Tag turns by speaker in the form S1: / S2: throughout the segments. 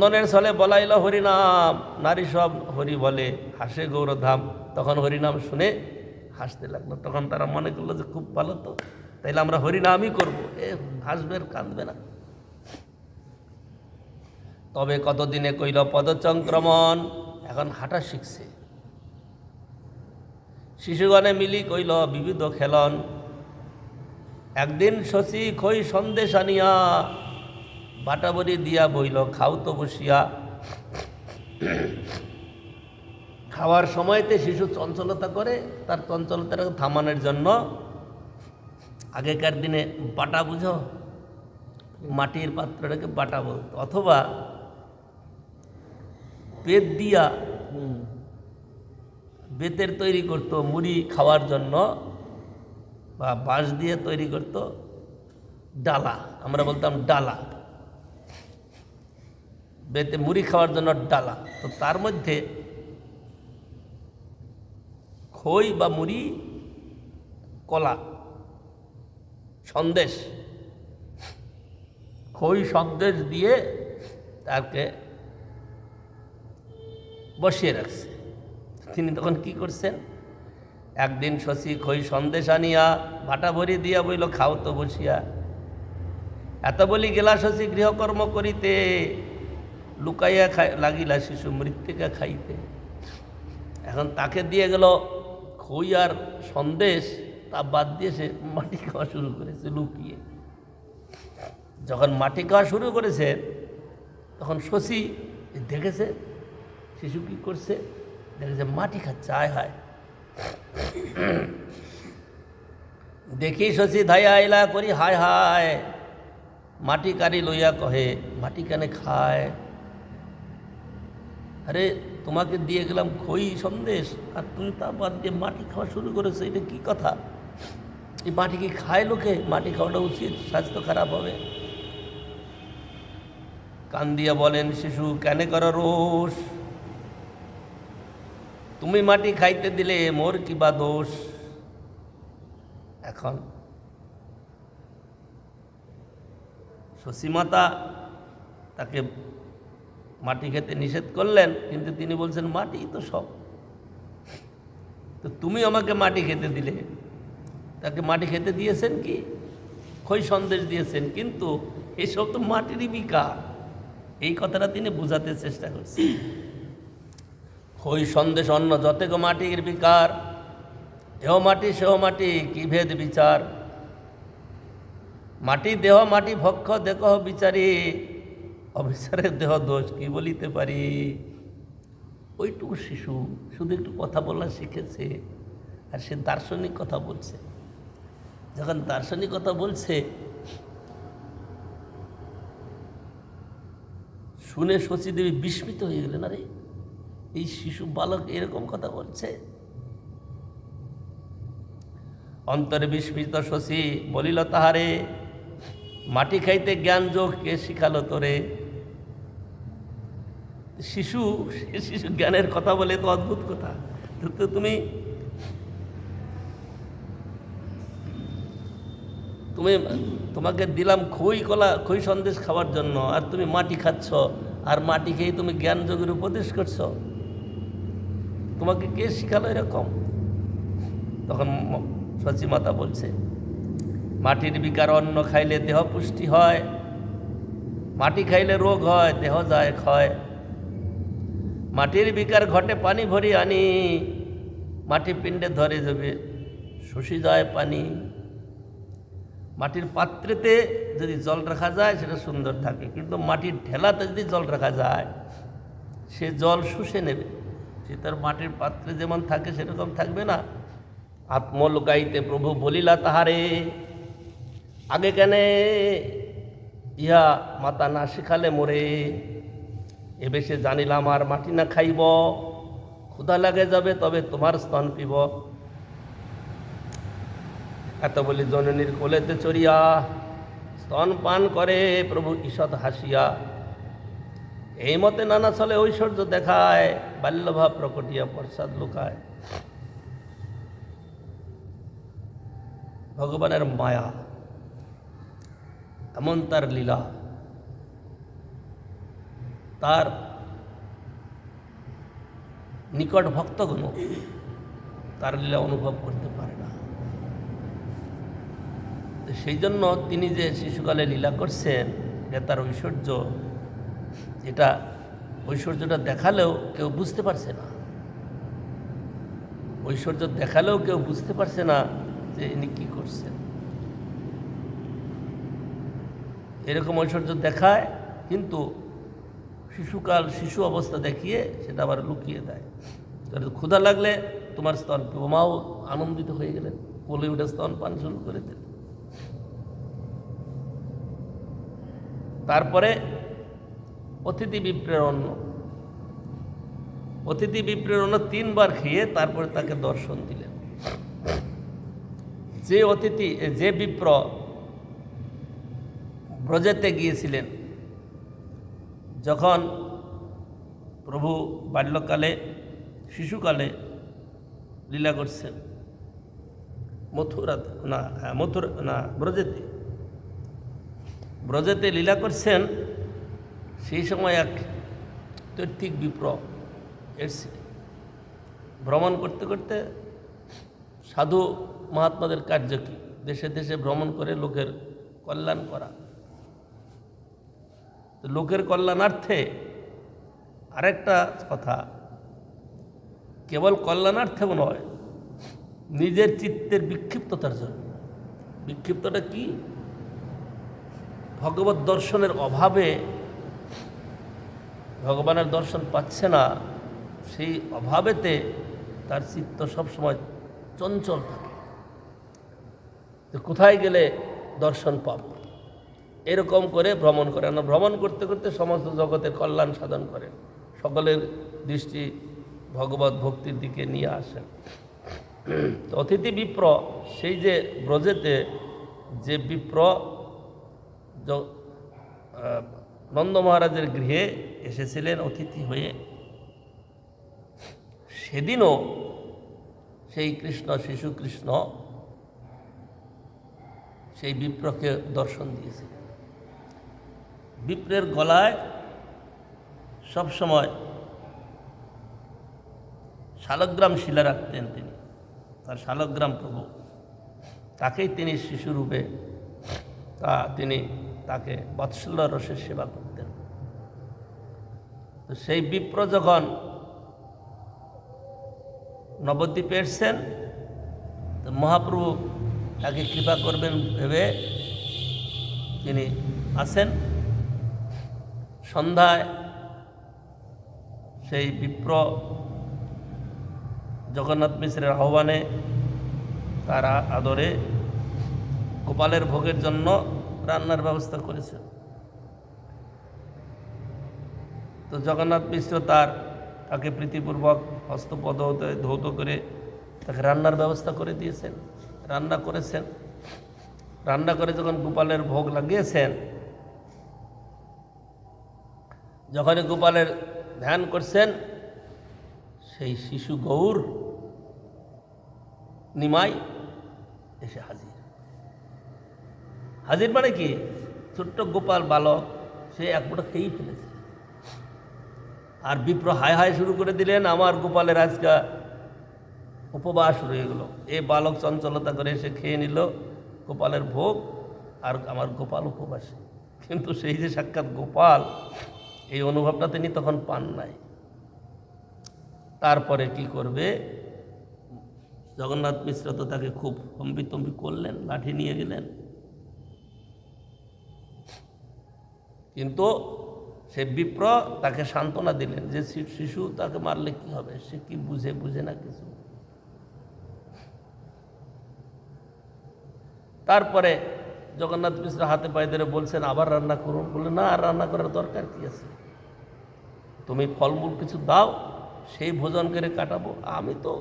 S1: চন্দনের ছলে বলাইল হরিনাম। নারী সব হরি বলে, হাসে গৌরধাম। তখন হরিনাম শুনে হাসতে লাগল। তখন তারা মনে করল যে খুব ভালো তো, তাইলে আমরা হরিনামই করব। এ, হাসবে কাঁদবে না। তবে কতদিনে কইল পদচংক্রমণ এখন হাঁটা শিখছে। শিশুগণে মিলি কইল, বিবিধ খেলন। একদিন শশী খই সন্দেশ আনিয়া বাটাবরি দিয়া বইল খাও তো বসিয়া। খাওয়ার সময়তে শিশু চঞ্চলতা করে তার চঞ্চলতাটাকে থামানোর জন্য আগেকার দিনে বাটা বুঝো মাটির পাত্রটাকে বাটা বলতো অথবা পেট দিয়া বেতের তৈরি করতো মুড়ি খাওয়ার জন্য বা বাঁশ দিয়ে তৈরি করতো ডালা আমরা বলতাম ডালা। বেতে মুড়ি খাওয়ার জন্য ডালা। তো তার মধ্যে খই বা মুড়ি, কলা, সন্দেশ, খই, সন্দেশ দিয়ে তাকে বসিয়ে রাখছে। তিনি তখন কি করছেন? একদিন শশী খই, সন্দেশ আনিয়া ভাটা ভরি দিয়া বইল, খাও তো বসিয়া। এত বলি গেলা শশী গৃহকর্ম করিতে। লুকাইয়া খাই, লাগিলা শিশু, মৃত্তিকা খাইতে। এখন তাকে দিয়ে গেল খই আর সন্দেশ, তা বাদ দিয়ে সে মাটি খাওয়া শুরু করেছে, লুকিয়ে। যখন মাটি খাওয়া শুরু করেছে, তখন শশী দেখেছে, শিশু কি করছে? দেখেছে, মাটি খাচ্ছে, আয়, হায়। দেখি শশী ধাইয়া আইলা করি, হায় হায়। মাটি কারি লইয়া কহে, মাটি কানে খায়? আরে, তোমাকে দিয়ে গেলাম খই সন্দেশ, আর তুমি তা বাদ দিয়ে মাটি খাওয়া শুরু করেছ, এটা কি কথা? এই মাটি কি খায় লোকে? মাটি খাওয়াটা উচিত, স্বাস্থ্য খারাপ হবে। কান দিয়া বলেন, শিশু, কেন কর রোষ? তুমি মাটি খাইতে দিলে মোর কি বা দোষ? এখন শশীমাতা তাকে মাটি খেতে নিষেধ করলেন, কিন্তু তিনি বলছেন, মাটি তো সব। তো তুমি আমাকে মাটি খেতে দিলে। তাকে মাটি খেতে দিয়েছেন কি? খই সন্দেশ দিয়েছেন, কিন্তু এসব তো মাটিরই বিকার। এই কথাটা তিনি বোঝাতে চেষ্টা করছেন। খই সন্দেশ অন্য যতেক মাটির বিকার। এহ মাটি, সেহ মাটি, কি ভেদ বিচার? মাটি দেহ, মাটি ভক্ষ, দেহ বিচারি। অবিচারের দেহ দোষ কি বলিতে পারি? ওইটুকু শিশু, শুধু একটু কথা বলা শিখেছে আর সে দার্শনিক কথা বলছে। যখন দার্শনিক কথা বলছে, শুনে শচী দেবী বিস্মিত হয়ে গেলেন, আরে, এই শিশু বালক এরকম কথা বলছে? অন্তরে বিস্মিত শশী বলিল, তাহারে, মাটি খাইতে জ্ঞান যোগ কে শিখালো তোরে? শিশু শিশু জ্ঞানের কথা বলে তো অদ্ভুত কথা। তো তুমি তুমি, তোমাকে দিলাম খই কলা, খই সন্দেশ খাওয়ার জন্য, আর তুমি মাটি খাচ্ছ, আর মাটি খেয়ে তুমি জ্ঞান যোগের উপদেশ করছ। তোমাকে কে শিখালো এরকম? তখন সচি মাতা বলছে, মাটির বিকার অন্ন খাইলে দেহ পুষ্টি হয়, মাটি খাইলে রোগ হয়, দেহ যায় ক্ষয়। মাটির বিকার ঘটে পানি ভরি আনি, মাটি পিণ্ডে ধরে যাবে শুষি যায় পানি। মাটির পাত্রেতে যদি জল রাখা যায়, সেটা সুন্দর থাকে। কিন্তু মাটির ঢেলাতে যদি জল রাখা যায়, সে জল শুষে নেবে। সে তার মাটির পাত্রে যেমন থাকে, সেরকম থাকবে না। আত্মলোকাইতে প্রভু বলিলা তাহারে, আগে কেনে ইহা মাতা না শিখালে মোরে। এবে সে জানিলাম আর মাটি না খাইব, ক্ষুধা লাগে যাবে, তবে তোমার স্তন পিব। এত বলি জননীর কোলেতে চড়িয়া স্তন পান করে প্রভু ঈষৎ হাসিয়া, এই মতে নানা ছলে ঐশ্বর্য দেখায়, বাল্যভাব প্রকটিয়া প্রসাদ লুকায়। ভগবানের মায়া, এমন তার লীলা। তার নিকট ভক্তগণ তার লীলা অনুভব করতে পারে না। সেই জন্য তিনি যে শিশুকালে লীলা করছেন, এটা তার ঐশ্বর্য। এটা ঐশ্বর্যটা দেখালেও কেউ বুঝতে পারছে না। ঐশ্বর্য দেখালেও কেউ বুঝতে পারছে না যে ইনি কী করছেন। এরকম ঐশ্বর্য দেখায়, কিন্তু শিশুকাল, শিশু অবস্থা দেখিয়ে সেটা আবার লুকিয়ে দেয়। কারণ ক্ষুধা লাগলে তোমার স্তন মাও আনন্দিত হয়ে গেলেন কোলে উঠে স্তন পান শুরু করে দিলেন তারপরে অতিথি বিপ্রের অন্ন অতিথি বিপ্রেরণ তিনবার খেয়ে তারপরে তাকে দর্শন দিলেন। যে অতিথি, যে বিপ্র ব্রজেতে গিয়েছিলেন যখন প্রভু বাল্যকালে, শিশুকালে লীলা করছেন, মথুরাতে, না হ্যাঁ মথুরা, না, ব্রজেতে ব্রজেতে লীলা করছেন, সেই সময় এক তৈর্থিক বিপ্র এসছে ভ্রমণ করতে করতে সাধু মহাত্মাদের কার্য কী? দেশে দেশে ভ্রমণ করে লোকের কল্যাণ করা। লোকের কল্যাণার্থে আরেকটা কথা, কেবল কল্যাণার্থেও নয়, নিজের চিত্তের বিক্ষিপ্ততার জন্য। বিক্ষিপ্তটা কি? ভগবত দর্শনের অভাবে ভগবানের দর্শন পাচ্ছে না, সেই অভাবেতে তার চিত্ত সবসময় চঞ্চল থাকে। কোথায় গেলে দর্শন পাব? এরকম করে ভ্রমণ করেন ভ্রমণ করতে করতে সমস্ত জগতের কল্যাণ সাধন করেন। সকলের দৃষ্টি ভগবত ভক্তির দিকে নিয়ে আসেন। অতিথি বিপ্র সেই যে ব্রজেতে যে বিপ্র নন্দ মহারাজের গৃহে এসেছিলেন অতিথি হয়ে, সেদিনও সেই কৃষ্ণ, শিশু কৃষ্ণ সেই বিপ্রকে দর্শন দিয়েছিলেন বিপ্রের গলায় সবসময় শালগ্রাম শিলা রাখতেন তিনি, তার শালগ্রাম প্রভু। তাকেই তিনি শিশুরূপে তা তিনি তাকে বৎসল্য রসের সেবা করতেন। তো সেই বিপ্র যখন নবদ্বীপে এসছেন, তো মহাপ্রভু তাকে কৃপা করবেন ভেবে তিনি আসেন। সন্ধ্যায় সেই বিপ্র জগন্নাথ মিশ্রের আহ্বানে তার আদরে গোপালের ভোগের জন্য রান্নার ব্যবস্থা করেছেন। তো জগন্নাথ মিশ্র তার, তাকে প্রীতিপূর্বক হস্তপদ ধৌত করে তাকে রান্নার ব্যবস্থা করে দিয়েছেন, রান্না করেছেন। রান্না করে যখন গোপালের ভোগ লাগিয়েছেন যখনই গোপালের ধ্যান করছেন, সেই শিশু গৌর নিমাই এসে হাজির। হাজির মানে কি? ছোট্ট গোপাল বালক, সে এক মুঠো খেয়েই ফেলেছে। আর বিপ্র হায় হায় শুরু করে দিলেন, আমার গোপালের আজকা উপবাস রয়ে গেল। এই বালক চঞ্চলতা করে এসে খেয়ে নিল গোপালের ভোগ, আর আমার গোপাল উপবাসী। কিন্তু সেই যে সাক্ষাৎ গোপাল এই অনুভবটা তিনি তখন পান নাই। তারপরে কি করবে? জগন্নাথ মিশ্র তো তাকে খুব হম্বিতম্বি করলেন, লাঠি নিয়ে গেলেন। কিন্তু সে বিপ্র তাকে সান্ত্বনা দিলেন যে শিশু তাকে মারলে কি হবে? সে কি বুঝে বুঝে না কিছু। তারপরে জগন্নাথ মিশ্র হাতে পায়ে ধরে বলছেন, আবার রান্না করুন। বলে না, আর রান্না করার দরকার কি আছে? তুমি ফলমূল কিছু দাও, সেই ভোজন করে কাটাবো। আমি তো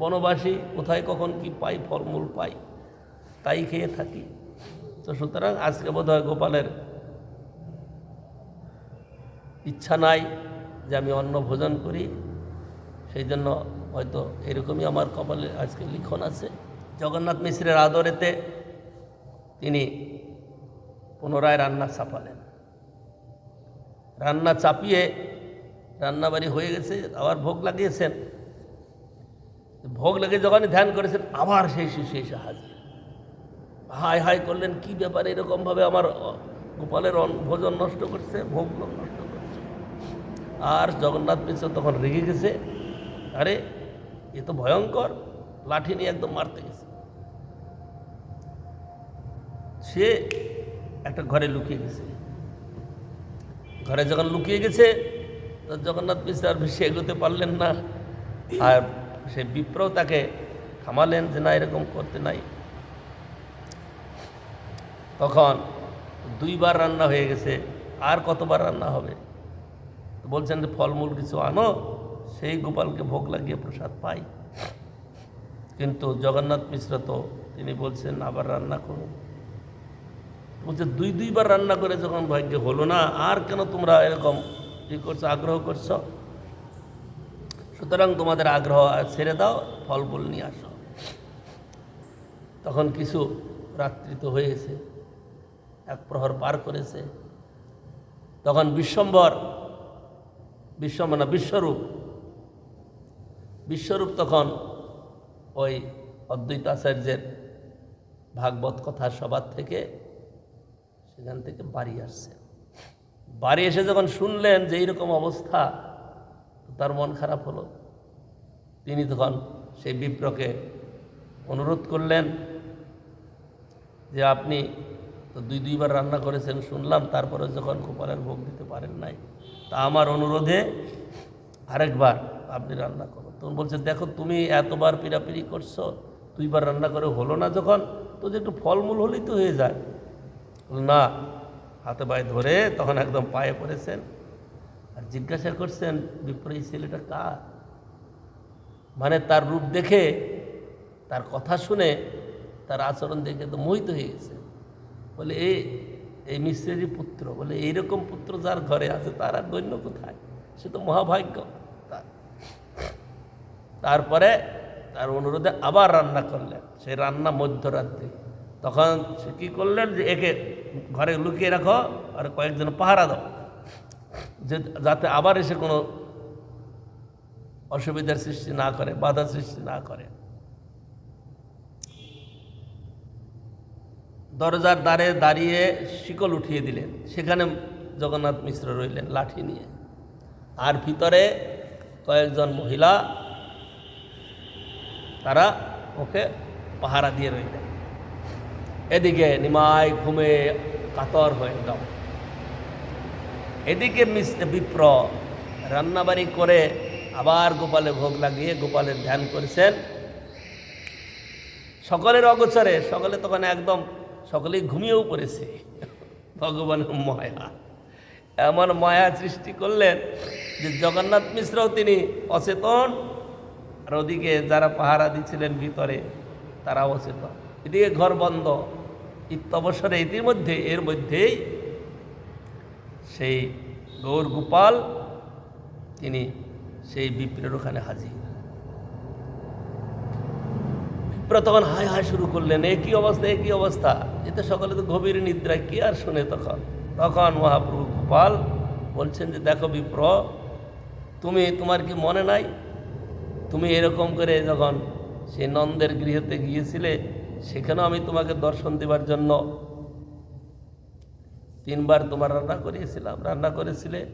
S1: বনবাসী, কোথায় কখন কি পাই, ফলমূল পাই, তাই খেয়ে থাকি। তো সুতরাং আজকে বোধ হয় গোপালের ইচ্ছা নাই যে আমি অন্ন ভোজন করি। সেই জন্য হয়তো এরকমই আমার কপালে আজকে লিখন আছে। জগন্নাথ মিশ্রের আদরেতে তিনি পুনরায় রান্না চাপালেন। রান্না চাপিয়ে রান্নাবাড়ি হয়ে গেছে, আবার ভোগ লাগিয়েছেন। ভোগ লেগে যখনই ধ্যান করেছেন, আবার সেই শিশু এসে হাজির। হাই হাই করলেন, কি ব্যাপার এরকমভাবে আমার গোপালের ভোজন নষ্ট করছে, ভোগ নষ্ট করছে। আর জগন্নাথ মিশ্র তখন রেগে গেছে, আরে, এ তো ভয়ঙ্কর, লাঠি নিয়ে একদম মারতে গেছে। সে একটা ঘরে লুকিয়ে গেছে। ঘরে যখন লুকিয়ে গেছে, তো জগন্নাথ মিশ্র আর বেশি এগোতে পারলেন না। আর সে বিপ্রও তাকে থামালেন যে না, এরকম করতে নাই। তখন দুইবার রান্না হয়ে গেছে, আর কতবার রান্না হবে? বলছেন যে, ফলমূল কিছু আনো, সেই গোপালকে ভোগ লাগিয়ে প্রসাদ পাই। কিন্তু জগন্নাথ মিশ্র তো, তিনি বলছেন, আবার রান্না করুন। বলছে, দুই, দুইবার রান্না করে যখন ভাগ্য হলো না, আর কেন তোমরা এরকম ই করছ, আগ্রহ করছ? সুতরাং তোমাদের আগ্রহ ছেড়ে দাও ফল ফুল নিয়ে আসো। তখন কিছু রাত্রি তো হয়েছে, এক প্রহর পার করেছে। তখন বিশ্বম্বর না বিশ্বরূপ বিশ্বরূপ তখন ওই অদ্বৈত আচার্যের ভাগবত কথা সবার থেকে সেখান থেকে বাড়ি আসছে। বাড়ি এসে যখন শুনলেন যে এইরকম অবস্থা তার মন খারাপ হলো। তিনি তখন সেই বিপ্রকে অনুরোধ করলেন যে আপনি তো দুই দুইবার রান্না করেছেন, শুনলাম তারপরে যখন গোপালের ভোগ দিতে পারেন নাই, তা আমার অনুরোধে আরেকবার আপনি রান্না করো তখন বলছে, দেখো, তুমি এতবার পিড়াপিড়ি করছ, দুইবার রান্না করে হলো না যখন, তো যে একটু ফলমূল হলেই তো হয়ে যায়। না, হাতে পায়ে ধরে তখন একদম পায়ে পড়েছেন। আর জিজ্ঞাসা করছেন বিপ্র এই ছেলেটা কার? মানে তার রূপ দেখে, তার কথা শুনে, তার আচরণ দেখে তো মোহিত হয়ে গেছে। বলে এই এই মিশ্রেরই পুত্র। বলে, এইরকম পুত্র যার ঘরে আছে, তার আর গণ্য কোথায়? সে তো মহাভাগ্য। তার, তারপরে তার অনুরোধে আবার রান্না করলেন। সেই রান্না মধ্যরাত্রি। তখন সে কী করলেন যে, একে ঘরে লুকিয়ে রাখো আর কয়েকজন পাহারা দাও। যে যাতে আবার এসে কোনো অসুবিধার সৃষ্টি না করে, বাধা সৃষ্টি না করে। দরজার দ্বারে দাঁড়িয়ে শিকল উঠিয়ে দিলেন। সেখানে জগন্নাথ মিশ্র রইলেন লাঠি নিয়ে। আর ভিতরে কয়েকজন মহিলা, তারা ওকে পাহারা দিয়ে রইলেন। এদিকে নিমায় ঘুমে কাতর হয়ে গেল এদিকে বিপ্র রান্নাবাড়ি করে আবার গোপালে ভোগ লাগিয়ে গোপালের ধ্যান করেছেন। সকলের অগোচরে, সকলে তখন একদম সকলেই ঘুমিয়েও পড়েছে। ভগবানের মায়া। এমন মায়া সৃষ্টি করলেন যে জগন্নাথ মিশ্রও তিনি অচেতন, আর ওদিকে যারা পাহারা দিচ্ছিলেন ভিতরে তারা অচেতন। এদিকে ঘর বন্ধ। ইত্যবসরে ইতিমধ্যে, এর মধ্যেই সেই গৌর গোপাল, তিনি সেই বিপ্রের ওখানে হাজির। তখন হাই হাই শুরু করলেন, এ কি অবস্থা, এ কি অবস্থা? এতে সকলে তো গভীর নিদ্রা, কি আর শুনে তখন? তখন মহাপ্রভু গোপাল বলছেন যে, দেখো বিপ্র, তুমি, তোমার কি মনে নাই? তুমি এরকম করে যখন সেই নন্দের গৃহতে গিয়েছিলে সেখানেও আমি তোমাকে দর্শন দেবার জন্য তিনবার তোমার রান্না করিয়েছিলাম। রান্না করেছিলে।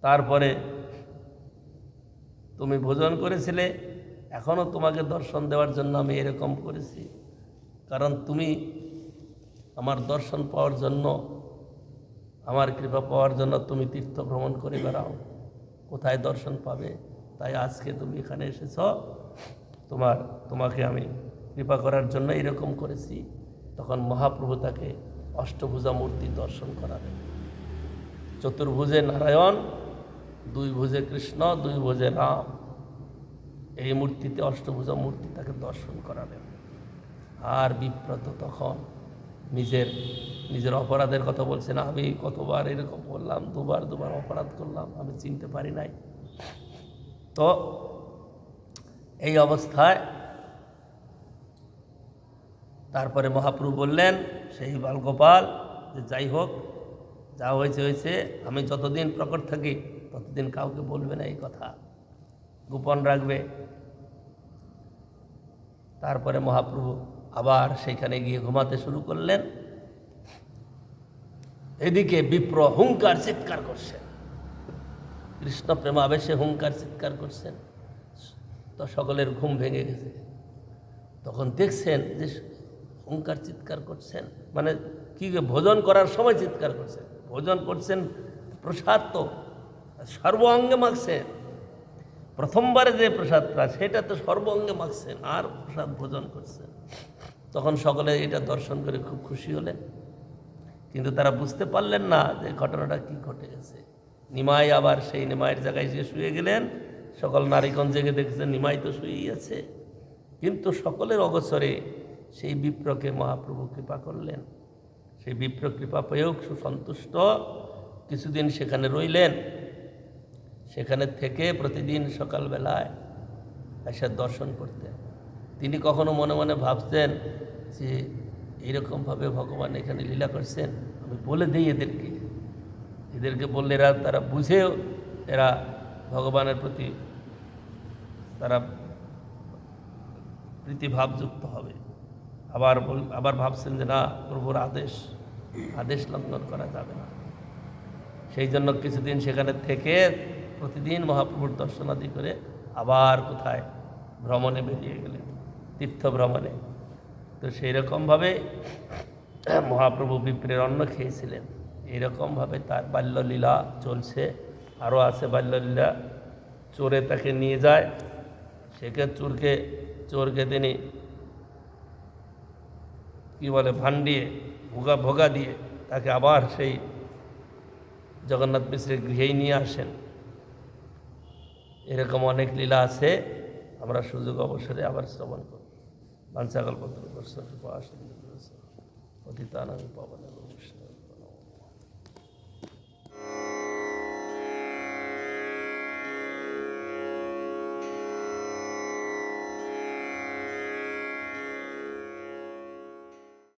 S1: তারপরে তুমি ভোজন করেছিলে। এখনও তোমাকে দর্শন দেওয়ার জন্য আমি এরকম করেছি। কারণ তুমি আমার দর্শন পাওয়ার জন্য, আমার কৃপা পাওয়ার জন্য তুমি তীর্থ ভ্রমণ করে বেড়াও। কোথায় দর্শন পাবে? তাই আজকে তুমি এখানে এসেছ। তোমার, তোমাকে আমি কৃপা করার জন্য এরকম করেছি। তখন মহাপ্রভু তাকে অষ্টভুজা মূর্তি দর্শন করাবেন চতুর্ভুজে নারায়ণ দুই ভুজে কৃষ্ণ দুই ভুজে রাম। এই মূর্তিতে, অষ্টভুজা মূর্তি তাকে দর্শন করালেন। আর বিপ্রত তখন নিজের নিজের অপরাধের কথা বলছেন আমি কতবার এরকম করলাম, দুবার দুবার অপরাধ করলাম, আমি চিনতে পারি নাই। তো এই অবস্থায় তারপরে মহাপ্রভু বললেন, সেই বালগোপাল, যে যাই হোক, যা হয়েছে হয়েছে, আমি যতদিন প্রকট থাকি, ততদিন কাউকে বলবে না এই কথা। গোপন রাখবে। তারপরে মহাপ্রভু আবার সেখানে গিয়ে ঘুমাতে শুরু করলেন। এদিকে বিপ্র হুঙ্কার চিৎকার করছেন কৃষ্ণ প্রেমাবেশে হুঙ্কার চিৎকার করছেন। তো সকলের ঘুম ভেঙে গেছে। তখন দেখছেন যে হুঙ্কার চিৎকার করছেন মানে কি ভোজন করার সময় চিৎকার করছেন। ভোজন করছেন প্রসাদ তো সর্ব অঙ্গে মাখছেন। প্রথমবারে যে প্রসাদটা, সেটা তো সর্ব অঙ্গে মাখছেন, আর প্রসাদ ভোজন করছেন। তখন সকলে এটা দর্শন করে খুব খুশি হলেন। কিন্তু তারা বুঝতে পারলেন না যে ঘটনাটা কি ঘটে গেছে। নিমাই আবার সেই নিমাইয়ের জায়গায় যে শুয়ে গেলেন সকল নারীগণ জেগে দেখছেন, নিমাই তো শুয়েই আছে। কিন্তু সকলের অগসরে সেই বিপ্রকে মহাপ্রভু কৃপা করলেন। সেই বিপ্র কৃপা পেয়েও সুসন্তুষ্ট। কিছুদিন সেখানে রইলেন। সেখানে থেকে প্রতিদিন সকালবেলায় এসে দর্শন করতেন। তিনি কখনো মনে মনে ভাবতেন যে এইরকমভাবে ভগবান এখানে লীলা করছেন। আমি বলে দিই এদেরকে। এদেরকে বললে এরা, তারা বুঝেও এরা ভগবানের প্রতি তারা প্রীতিভাবযুক্ত হবে। আবার আবার ভাবছেন যে না, প্রভুর আদেশ আদেশ লঙ্ঘন করা যাবে না। সেই জন্য কিছুদিন সেখানে থেকে প্রতিদিন মহাপ্রভুর দর্শনাদি করে আবার কোথায় ভ্রমণে বেরিয়ে গেলেন তীর্থ ভ্রমণে তো সেই রকমভাবে মহাপ্রভু বিপ্রের অন্ন খেয়েছিলেন। এইরকমভাবে তার বাল্যলীলা চলছে। আরও আছে বাল্যলীলা। চোরে তাকে নিয়ে যায়। সেকে চোরকে চোরকে তিনি কী বলে, ভান্ডিয়ে, ভোগা ভোগা দিয়ে তাকে আবার সেই জগন্নাথ মিশ্রের গৃহেই নিয়ে আসেন। এরকম অনেক লীলা আছে। আমরা সুযোগ অবসরে আবার শ্রবণ করব। বাঞ্চাকল্পত্র দর্শন অতীতানন্দ পবন